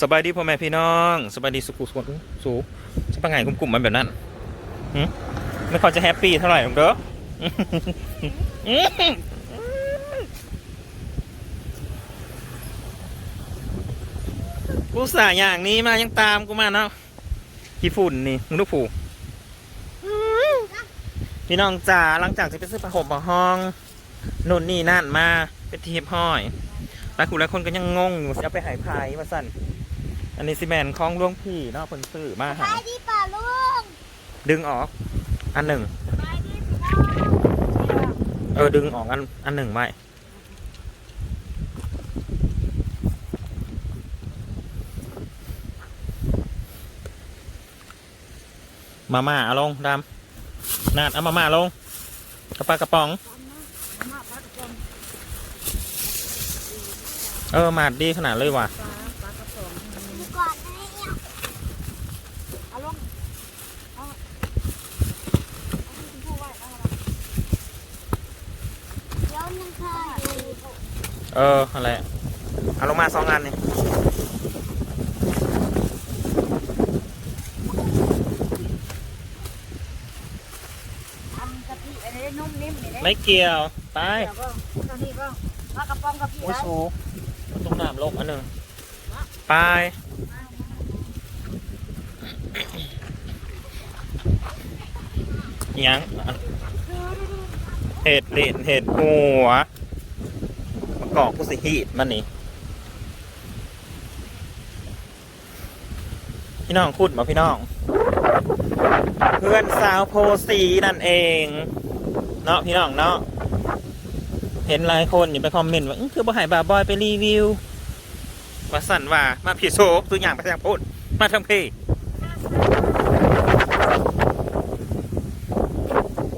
สบายดีพ่อแม่พี่น้องสบายดีสุขุสุขสูจะปังไงกลุ่มๆมันแบบนั้นไม่ค่อยจะแฮปปี้เท่าไหร่หรอกเด้อกูสาอย่างนี้มายังตามกูมาเนาะพี่ฝุ่นนี่มึงดูกผูพี่น้องจ๋าหลังจากที่ไปซื้อผ้าห่มผ้าห้องนู่นนี่นั่นมาไปทีบห้อยหลายคนหลายคนก็ยังงงอยู่จะไปหายพายมาสั่น อันนี้ซีแมนคล้องล่วงพี่เนาะเพิ่นซื้อมาไปหาดีป่าลุงดึงออกอันหนึ่ง ไปดีพี่น้องเออดึงออกอันอันหนึ่งไม่มาม่าเอาลงดำนาดเอามาม่าลงกระปากระป๋อง เออมาดดีขนาดเลยว่ะ ดูก่อนนะเนี่ย เอาลงเอาเอาที่ชมพู่ไว้เอาละ เดี๋ยวนึงค่ะ เออ อะไรเอาลงมาสองอันนี่อันกะทิอันนี้นุ่มนิ่มนี่เด้ไม่เกี่ยวไปเดี๋ยวก็กะทิก็มากระป๋องกะทิโอ้ยได้สูตรงน้ำลงอันหนึ่งไปอิหยังเห็ดเด่นเห็ดหัวมา กอกผู้สิฮีดมันนี่พี่น้องคุดมาพี่น้อง เพื่อนสาวโพสีนั่นเอง เนาะพี่น้องเนาะเห็นหลายคนอยู่ไปคอมเมนต์ว่าคือบ่หายบาบอยไปรีวิวว่าสั่นว่ามาผิดโซกตัวอย่างไปทางพูดมาทางพี่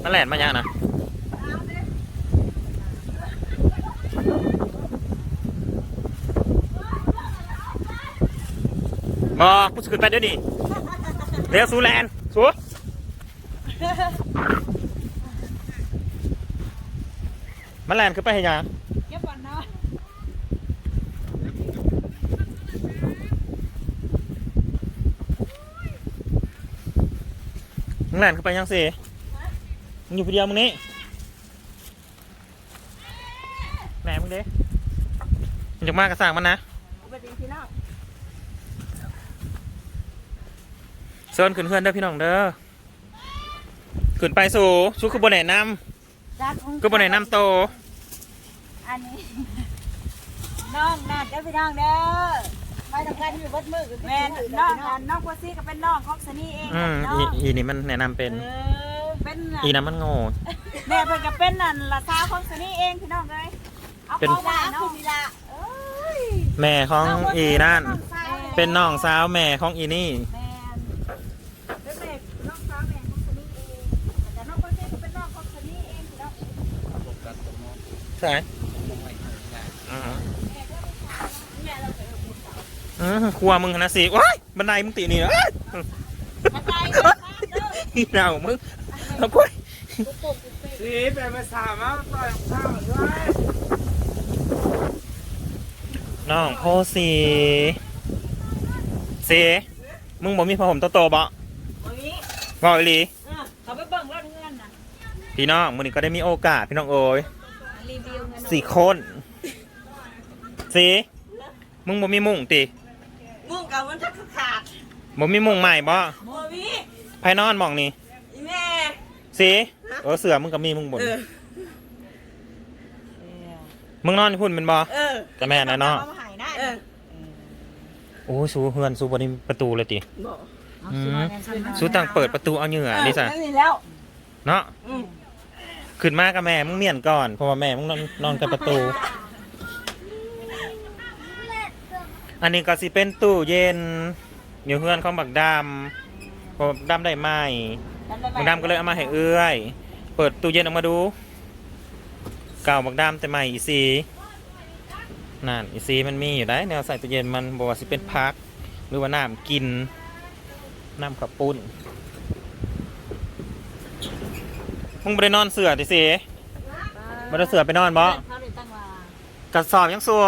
มาแหลนมาอย่างนะ บอกกูจะขึ้นไปเดี๋ยวนี้เร็วสูแลนสูมาแลนขึ้นไปให้ยังเก็บก่อนเนาะมึงแลนขึ้นไปยังสิมึงอยู่คนเดียวมึงนี่แหนมึงเด้มึงจะมากระสั่งมันนะ เอาไปดีพี่น้อง เซิร์นขึ้นเพื่อนเด้อพี่น้องเด้อขึ้นไปสู่สู้คือบนไหนนจากของำคือบนไหนนำโต อันนี้น้องนาดเด้อพี่น้องเด้อไปทำงานอยู่วัดมือแม่น้องอันน้องกัวซี่ก็เป็นน้องของสนี่เองอืมน้ออีงอีนี่มันแนะนำเป็นเออเป็นน่ะอีนั้นมันโง่แม่เพิ่นก็เป็นนั่นละสาวของสนี่เองพี่น้องเลยเอาเป็นเข้ามาน้องมีละเอ้ยแม่ของอีนั่นองสาวเป็นน้องสาวแม่ของอีนี่แม่นเป็นแม่น้องสาวแม่ของสนี่เองแต่น้องคนนี้ก็เป็นน้องของสนี่เองพี่น้อง ใช่อืออือครัวมึงนะสิว้ายบันไดมึงตีนี่นะเอ้ยกระจายเด้อเด้ออีเหนามึงเอาพุ้ยสีเป็นภาษามาต่อยข้าวด้วยน้องโพสีสีมึงบอกมีผ้าห่มโตๆบ่วันนี้บอกอีหลีเออเขาไปเบิ่งรถเงินน่ะพี่น้องมื้อนี้ก็ได้มีโอกาสพี่น้องโอ้ย รีวิวเงินสี่คนสีมึงบ่มีมุ้งติมุ่งกับมันจะขาดบ่มีมุ้งใหม่บ่โมวิไผนอนหมองนี่อีแม่ สีเออเสือมึงก็มีมึงบนมึงนอนอยู่พุ่นเป็นบ่เออแต่แม่นนะเนาะอหายได้เออโอ้ยสูเฮือนสูบ่ได้ประตูเลยติ บอกอืมสูต่างเปิดประตูเอาเหงื่อนี่ซะนั่นนี่แล้วเนาะอืม ขึ้นมากับแม่มึงเมียนก่อนเพราะว่าแม่มึงนอนนอนกับประตู อันนี้ก็สิเป็นตู้เย็นอยู่เฮือนของบักดำเพอบักดำได้ไหมบักดำก็เลยเอามาให้เอื้อย เปิดตู้เย็นออกมาดู เก่าบักดำแต่ใหม่อีซีนั่นอีซีมันมีอยู่ได้แนวใส่ตู้เย็นมันบอกว่าสิเป็นพัก หรือว่าน้ำกินน้ำขับปุ้น มึงไปนอนเสือดิสิบ่ได้เสือไปนอนบ่เขาเลยตั้งว่ากระสอบยังสัว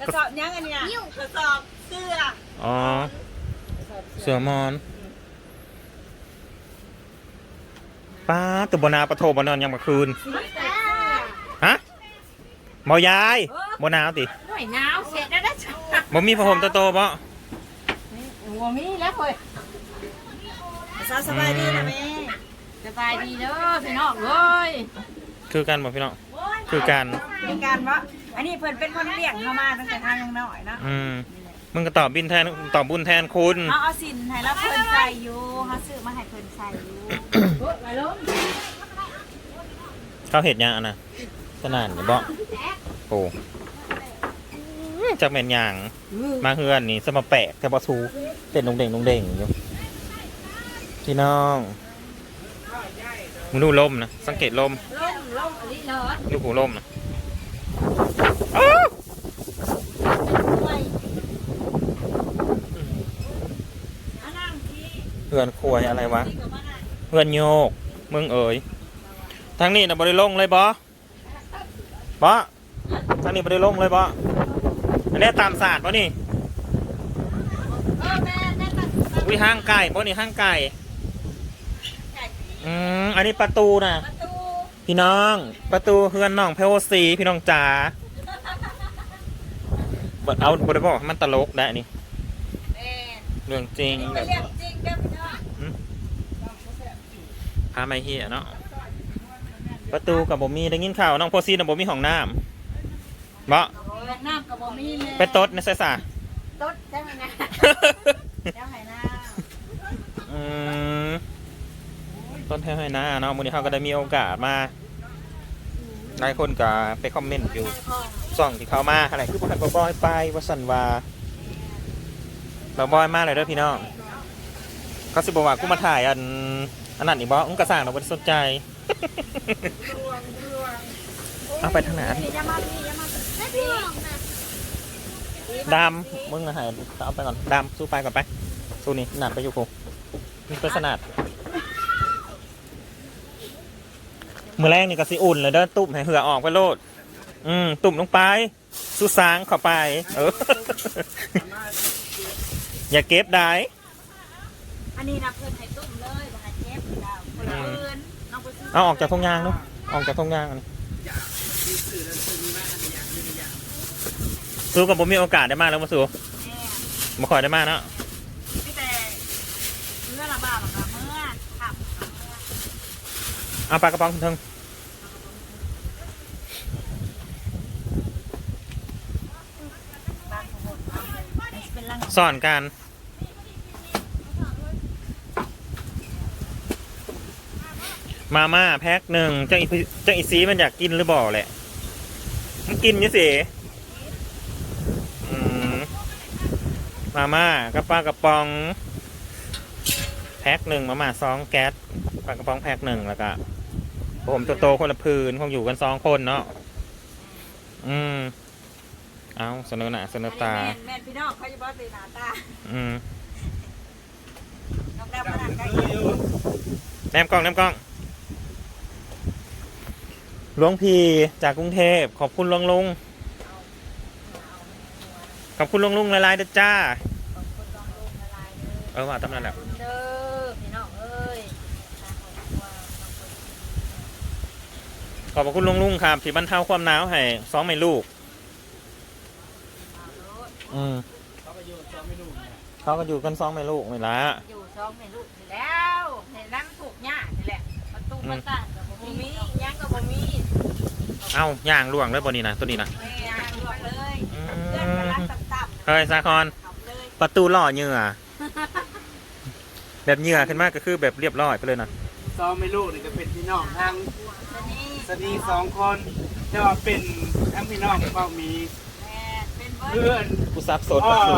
กระระสอบยังอันเนี้ยกระสอบเสื้ออ๋อเสือมอนป้าตุบนาปะโทบนอนยังมาคืนฮะบอยายบนาวติหน่วยหนาวเสร็จแล้วนะจ๊ะบ่มีผ้าห่มโตๆบ่หัวมีแล้วเฮ้ยสบายดีนะแม่ สบายดีเด้อพี่น้องเอ้ยคือกันบ่พี่น้องคือกันมีการวะอันนี้เพิ่นเป็นคนเลี้ยงเข้ามาตั้งแต่ทางยังน้อยเนาะอืมมึงก็ตอบบินแทนตอบบุญแทนคุณ เอาเอาสินให้แล้วเพิ่นใส่อยู่เขาซื้อมาให้เพิ่นใส่อยู่เขาเห็ดหยังอะนะขนาดนี้บ่โอ้จักแม่นหยังมาเฮือนนี่สมาแปลกแต่บ่ทูเต้นดงเด่งดงเด่งอยู่พี่น้อง มึงดูลมนะ สังเกตลมล่มล่มอันนี้เลิศดูหูลมนะอ้าวอันนั่งที่เพื่อนควยอะไรวะเพื่อนโยก มึงเอ๋ยทางนี้นะบริลงเลยบอบอทางนี้บริลงเลยบออันนี้ตามศาสตร์ปะนี่เออแม่แม่ตัดวิห้างไก่ปะนี่ห้างไก่ อืมอันนี้ประตูนะประตูพี่น้อง ประตูเฮือนน้องเพโอซีพี่น้องจ๋าบเอาบริบอกให้มันตลกได้นี่แม่เรื่องจริงนี่แบเป็นบเรื่องจริงเด้อพี่น้องพาไม่เฮียเนาะประตูกับบ่มีได้ยินข่าวน้องโพซีนะบ่มีห้องน้ำบ่แม่น้ำกับบ่มีเลยไปตดในไสสาต๊ดจังไงเจ้าไหน้าอืม ต้นแท้ให้นะเนาะมื้อนี้เขาก็ได้มีโอกาสมาหลายคนก็ไปคอมเมนต์อยู่ส่องที่เขามาอะไรคือบ่ให้บ่บอยไปว่าสั่นว่าบ่บอยมาเลยเด้อพี่น้องเขาสิบอกว่ากูมาถ่ายอันอันนั้นอีกบ่อุ้งกระสร้างเราบ่ได้สนใจเอาไปทางไหนามาพี่ยามาไม่พี่หรอกนะดำมึงนะหายเอาไปก่อนดำสู้ไปก่อนไปสู้นี่หนัดไปอยู่กูมีเป็นสนัด มือแรกนี่ก็สิอุ่นเลยเด้อตุ่มให้เหือออกไปโลด อืมตุ่มลงไปสู้สางเข้าไป เออ อย่าเก็บได้อันนี้นะเพิ่นให้ตุ้มเลยบ่ให้เจ็บดาวคนละเพิ่นน้องไปซื้อเอาออกจากทงยางเนาะออกจากทงยางอันนี้สู้กับผมมีโอกาสได้มากแล้วมาสู้แม่ มาขอยได้มากเนาะ พี่แต่เมื่อละบาทกับเมื่อขับ เอาปลากระป๋องถึงบางคนเป็นลังสอนกันมาม่าแพ็คหนึ่งเจ้าอีเจ้าอีซีมันอยากกินหรือบ่แหละ มันกินอยี่สิมาม่ากระปลากระป๋อง แพ็คหนึ่งมาม่าสองแก๊สปลากระป๋องแพ็คหนึ่งแล้วก็ ผมโตๆคนละพื้นคงอยู่กันสองคนเนาะอืมเอาเสนอหน้าเสนอตา แม่แม่พี่น้องเขาจะบอกตีหน้าตาอืมน้องแก้วมาหนักใกล้แนมกล้องแนมกล้องหลวงพีจากกรุงเทพขอบคุณลุงลุงขอบคุณลุงลุงหลายๆเด้อจ้าเออว่าตำนั้นแหละ เด้อพี่น้องเอ้ย ข อบพระคุณลุงลุงครับที่บรรเทาความหนาวให้สองแม่ลูก อืมเขาก็อยู่กันสองแม่ลูกนี่ละ อยู่สองแม่ลูกนี่แล้วเห็นนั่งถูกหญ้านี่แหละประตูประตานกับบ่มียังกับบ่มีเอ้าย่างล่วงเลยบนนี้นะตัวนี้นะแม่ลวกเลยอืเพื่อนกำลังมตับๆเฮ้ยสาคอนขับเลยประตูหล่อเหงื่อแบบเหงื่อขึ้นมากก็คือแบบเรียบร้อยไปเลยนะซ้อมไม่ลูกนี่ก็เป็นพี่น้องทาง สนี่สนีสองคนแต่ว่าเป็นทั้งพี่น้องเป้ามีแม่เป็นเบิร์เพื่อนกูซับสนพ่ปอระตู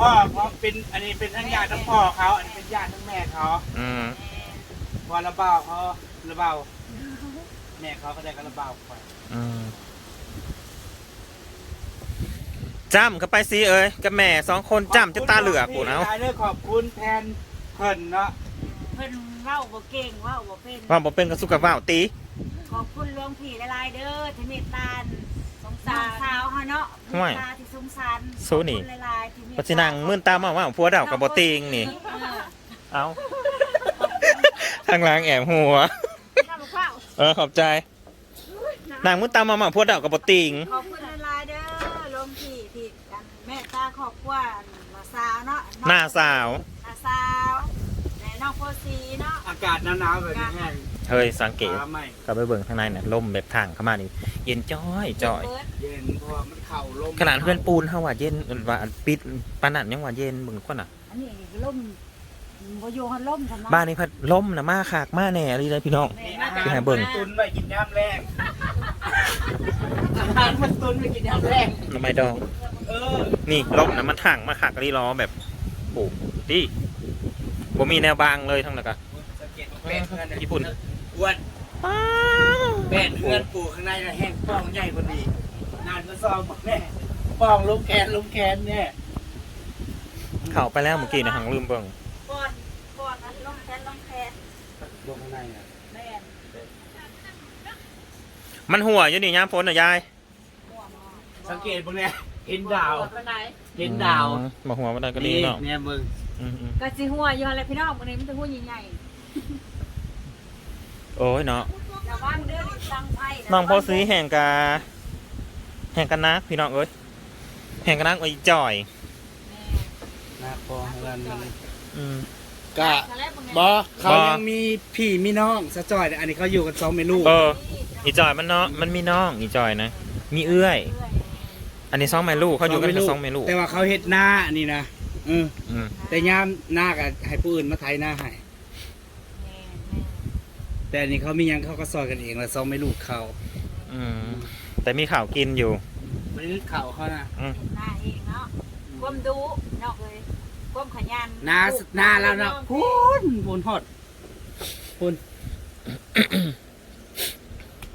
พ่อเพราะเป็นอันนี้เป็นทั้งญาติทั้งพ่อเขา อันนี้เป็นญาติทั้งแม่เขาอืมพอระเบ้าเขาระเบ้าแม่เขาก็ได้ก็ระเบ้าไปอืมจ้ำเข้าไปสิเอ้ยกับแม่สองคนจ้ำจะตาเหลือกกูเอาพี่เด้อขอบคุณแทนเพิ่นเนาะเพิ่นเว้าบ่เก่งเว้าบ่เป็นว่าบอกเป็นกระสุกกับว่าวตี ขอบคุณหลวงพี่หลายๆเด้อที่เมตตาสงสาวสาวเฮาเนาะห่วยตาที่สงสารสู้นี่คนหลายๆที่มีปัจจินังมื่นตามมาว่าผัวเดากับบติงนี่ เออเอาทางหล้างแอบหัว ข้าวลูกข้าวเออขอบใจ นางมื่นตามมาว่าผัวเดากับบติง ขอบคุณหลายๆเด้อลงที่ที่กันแม่ตาครอบครัวน้าสาวเนาะหน้าสาวน้าสาวและน้องโพสีเนาะ อากาศหนาวๆแบบนี้แห้ง เฮ้ยสังเกตฟ้าไหม่กลับไปเบิ่งข้างในน่ะลมแบบทางเข้ามานี่เย็นจ้อยจ้อยเบิดเย็นเพราะว่ามันเข่าลมขนาดเพื่อนปูนเฮาว่าเย็นว่าอันปิดปานนั้นยังว่าเย็นเบิ่งคนน่ะ อันนี้ล่มบ่อยู่หันล่มทำไมบ้านนี้พัดลมน่ะมาขากมาแน่เลยเลยพี่น้อง นี่อาหารที่ให้เบิ่ง ตุนไว้กินยามแรงอาหารมันตุนไว้กินยามแรงทำไมดอง เออนี่ลมน่ะมันถังมาขากรีล้อแบบโอ้ดิบ่มีแนวบางเลยทั้งนั้นก็สังเกตว่าเป็ดเพื่อนเยญี่ปุ่น อ้วนเป็ดเพื่อนปลูกข้างในน่ะแห้งป้องใหญ่กว่านี้นานก็ซ้อมบอกแน่ป้องลุกแขนลุกแขนเนี่ยเข้าไปแล้วเมื่อกี้นะหังลืมเบิ่งก่อนก่อนนั้นล่มแคนล่มแคนลงข้างในน่ะแม่นมันหัวอยู่นี่ยามฝนน่ะยายหัวหมอสังเกตพวกเนี้ยเห็นดาวไปไหนเห็นดาวอืมบ่หัวมันได้ก็ดีเนาะเนี่ยมึงอืมก็สิหัวอยู่หั่นแหละพี่น้องมื้อนี้มันจะหัวใหญ่ๆ โอ้ยเนาะๆระวังเด้อนี่ตั้งไฟน้องพ่อซื้อแห่งกาแห่งกันนักพี่น้องเอ้ยแห่งกันนักไอ้จ่อยนะพอแล้วมันอืมกะแม่นบอเขายังมีพี่มีน้องสะจอยแต่อันนี้เขาอยู่กันสองเมลูกเอออีจ่อยมันเนาะมันมีน้องอีจ่อยนะมีเอื้อย อันนี้สองแม่ลูกเขาอยู่กันแค่สองแม่ลูกแต่ว่าเขาเฮ็ดหน้านี่นะอืมอืมแต่ยามหน้ากับให้ผู้อื่นมาไทยหน้าให้ แต่อันนี้เขามีหยังเขาก็ซอยกันเองแล้วสองเมลูกเขาอืมแต่มีข่าวกินอยู่ ไม่ได้เขาเขานะอืมหน้าเองเนาะก้มดูนอกเลยก้มขยันหน้าหน้าแล้วนะพูนพูนฮอดพูน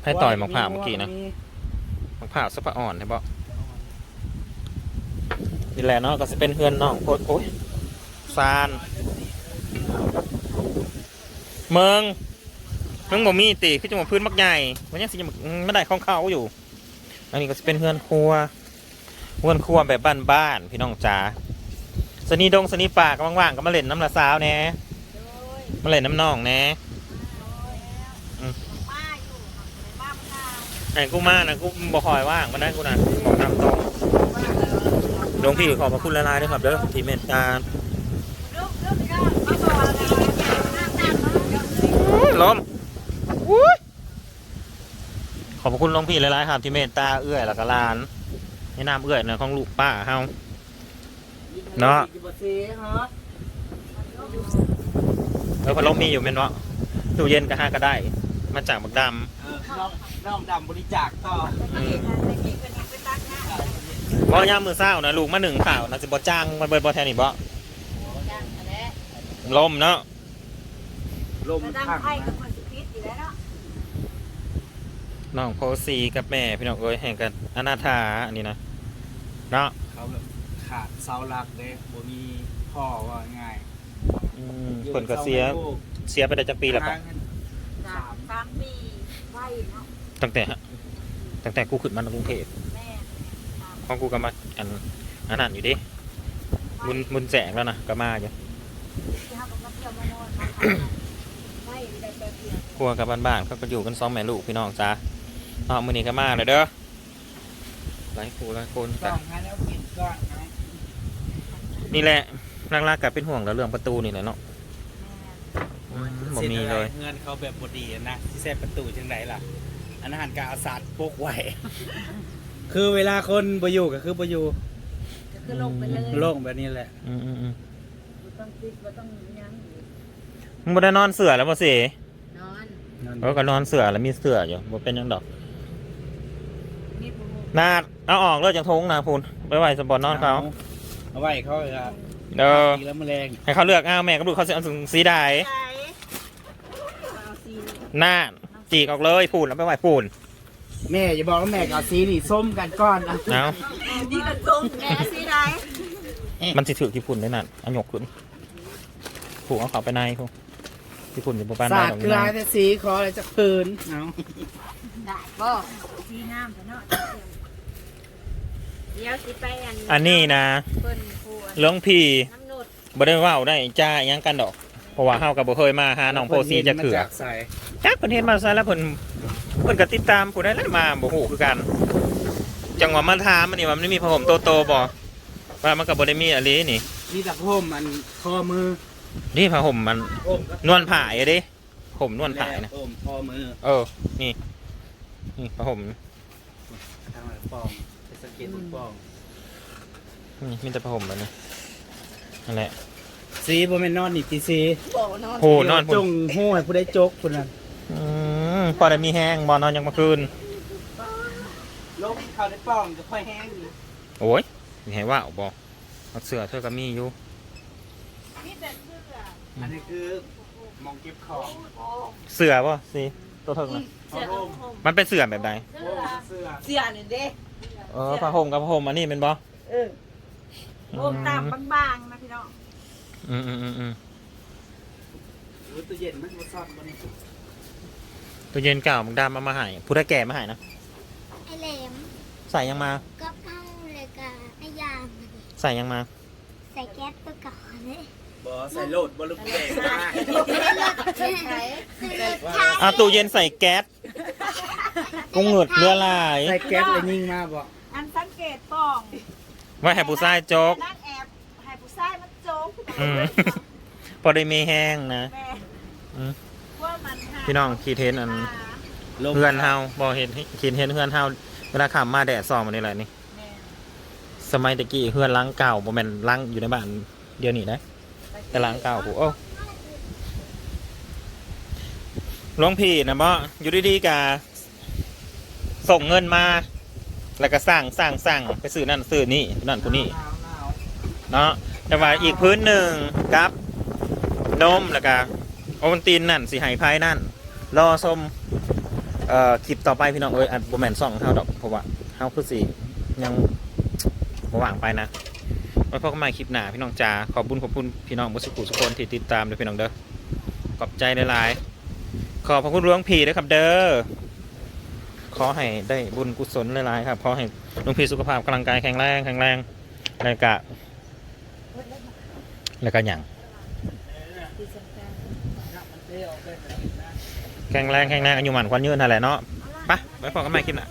ให้ต่อยหมกผ่าเมื่อกี้นะหมกผ่าสะปะอ่อนใช่ปะนี่แหละเนาะก็จะเป็นเฮือนน้องโคตรโอ้ยซานเมือง เมืองบ่มีติคือจังหวะพื้นมักใหญ่มันยังสิยังไม่ได้ของเขาอยู่ อันนี้ก็จะเป็นเฮือนครัวเฮือนครัวแบบบ้านๆพี่น้องจ๋าสนีดงสนีป่าก็ว่างๆก็มาเล่นน้ำละสาวแหน่มาเล่นน้ำน้องแหน่มาอยู่มามันนาวไอ้กูมานะกูบอกคอยว่างมาได้กูนะบอกตามตรงหลวงพี่ขอบพระคุณละลายด้วยครับเด้อที่เมตตาลูกลูกพี่น้องม อบพระคุณหลวงพี่ละลายๆครับที่เมตตาเอื้อยแล้วก็หลานในนามเอื้อยนะของลูกป้าเฮา เนาะ เออพัดลมมีอยู่เม่นวะตู้เย็นก็ห้าก็ได้ มาจากบักดเออน้องน้องดำบริจาคต่อำอืมตะกี้คนนี้ไปตักหน้าบ่ยามมือเศร้านะลูกมาหนึ่งข่าวนะจะบ่จ้างมาเบิดบ่แทนอีกบ่จังอะไรลมเนาะลมจะดังพักไพ่กับคนสิพิษอยู่แล้วเนาะ น้องโพสีกับแม่พี่น้องเอ้ยแห่งกันอนาถาอันนี้นะเนาะเขาแบบขาดเสาหลักเลยบ่มีพ่อว่าง่ายอืมเพิ่นก็เสียเสียไปได้จักปีแล้วปะสามสามปีไพ่เนาะตั้งแต่ตั้งแต่กูขึ้นมาในกรุงเทพแม่ของกูก็มาอันอันนั้นอยู่ดิมุนมุนแสงแล้วนะก็มาอยู่ที่เขาก็มาเที่ยวมาโน่นมาไพ่ได้แต่เพียงครัวกับบ้านๆเขาก็อยู่กันสองแม่ลูกพี่น้องจ้า เนาะมื้อนี้ก็มาเลยเด้อหลายคู่หลายคนต้จ้ะองให้แล้วกินก่อนนะนี่แหละหลักๆก็เป็นห่วงแล้วเรื่องประตูนี่แหละเนาะอืมบ่มีเลย เงินเขาแบบบดีอะนะที่แซ่ประตูจังไรล่ะ อันนั้นหันกาอาสาดปกไว้คือเวลาคนบ่อยู่ก็คือบ่อยู่ก็คือลงไปเลยโล่งแบบนี้แหละอืมอืมอืมบ่ต้องติดบ่ต้องยังมึงบ่ได้นอนเสือแล้วบ่สินอนเออก็นอนเสือแล้วมีเสืออยู่บ่เป็นหยังดอกมีผู้ นาดเอาออกเลยจากทงนะพูนไปไหวสปอนนอนเขาเอาไว้เขาเลยครับเออตีแล้วแมลงให้เขาเลือกเอาแม่กับลูกเขาจะเอาสีใดใส่เอาสีนาดจีกออกเลยพูนแล้วไปไหวพูนแม่อย่าบอกว่าแม่กับสีนี่ส้มกันก้อนนะเอานี่กันตรงแอสีใดมันสิถือที่พุ่นได้นั่นเอาหยกขึ้นผูกเอาเขาไปในพวกที่พุ่นอยู่บนบ้านสาได้ดของกลายแต่สีขออะไรจากพื้นเอาได้บ่สีงามแต่เนาะ เดี๋ยวสิไปอันอันนี้นะเพิ่นผู้อันหลวงพี่น้ำหนุดบ่ได้เว้าได้จ้าหยังกันดอก เพราะว่าเฮาก็บ่เคยมาหาน้องโพสีจะเถื่อ ใส่จักเพิ่นเฮ็ดมาซะแล้วเพิ่นเพิ่นก็ติดตามผู้ใดแล้วมาบ่ฮู้คือกัน จังหวะมาถามมันนี่ว่ามันมีผ้าห่มโตๆบ่ว่ามันก็บ่ได้มีอะไรนี่ มีตะโพมมันข้อมือนี่ผ้าห่มมันโอมก็นวลผายอะเด้ห่มนวลผายนะ โอมข้อมือเออ นี่ นี่ผ้าห่มทางหลังปองไปส เก็ตบนปองนี่มีแต่ผ้าห่มแบบนี้นั่นแหละสีบ่แม่นนอนนี่ตีสีโหนอนจพุ่นงหู้ให้ผู้ใดจกพุ่นน่ะอืมพอได้มีแห้งบ่นอนยังมาคืน ลงเข้าในป้องจะค่อยแห้งอีกโอ้ยนี่ให้ว่าบ่เอาเสื้อเธอก็มีอยู่ อันนี้คือมองเก็บของเสื้อบ่สิตัวเธอน่ะเสื้อห่มมันเป็นเสื้อแบบใดโอ้เสื้อเสียนี่เด้ เออผ้าห่มกับผ้าห่มอันนี้เป็นบ่เออโอมตามบางๆนะพี่น้องอืมอืมอืมอืมหรือตู้เย็นมันบ่ซ่อนบ่นี่ตัวเย็นเก่ามึงดำมามาให้ผู้ได้แก่มาให้นะไอแหลมใส่ยังมา ก็เข้าเลยกับไอยางมาดิใส่ยังมา ใส่แก๊สไปก่อนเลยบ่ใส่โลดบ่ลูกแดงมาใส่ใช้เอาตู้เย็นใส่แก๊สกุ้งหงุดเรือลาย ใส่แก๊สเลยยิงมาบ่อั นสังเกตป้องไว้ให้ผู้ชายโจ๊กนั่นแอบให้ผู้ชายมันโจ๊กอืม พอได้มีแห้งนะ แม่อืมว่ามันหาพี่น้องขีดเห็นอันลงเพื่อนเฮาบ่เห็นขีดเห็นเพื่อนเฮาเวลาขับมาแดดส่องมานี่แหละนี่ แม่สมัยตะกี้เพื่อนล้างเก่าบ่แม่นล้างอยู่ในบ้านเดี๋ยวนี้นะ แต่ล้างเก่าผู้โอ้หลวงพี่นะบ่อยู่ดีๆกะส่งเงินมา แล้วก็สร้างสร้างสร้างไปซื้อนั่นซื้อนี่นั่นผู้นี้หนาวหนาวเนาะแต่ว่าอีกพื้นหนึ่งกับนมแล้วก็โอวัลตินนั่นสีหายพายนั่นรอชมเอ่อคลิปต่อไปพี่น้องเอ้ยอัดโบแมนซ่องเฮาดอกเพราะว่าเฮาคือสิยังบ่ว่างไปนะไว้พบกันใหม่คลิปหน้าพี่น้องจ๋าขอบคุญขอบคุณพี่น้องบุสุกุสุคนที่ติดตามด้วยพี่น้องเด้อขอบใจหลายๆขอบพระคุณหลวงพี่ด้วยครับเด้อ ขอให้ได้บุญกุศลหลายๆครับขอให้หลวงพี่สุขภาพกำลังกายแข็งแรงแข็งแรงแล้วก็แล้วก็หยังแข็งแรงแข็งแรงอายุมันควันยืนนั่นแหละเนาะไปไว้พอกันใหม่คลิปหน้า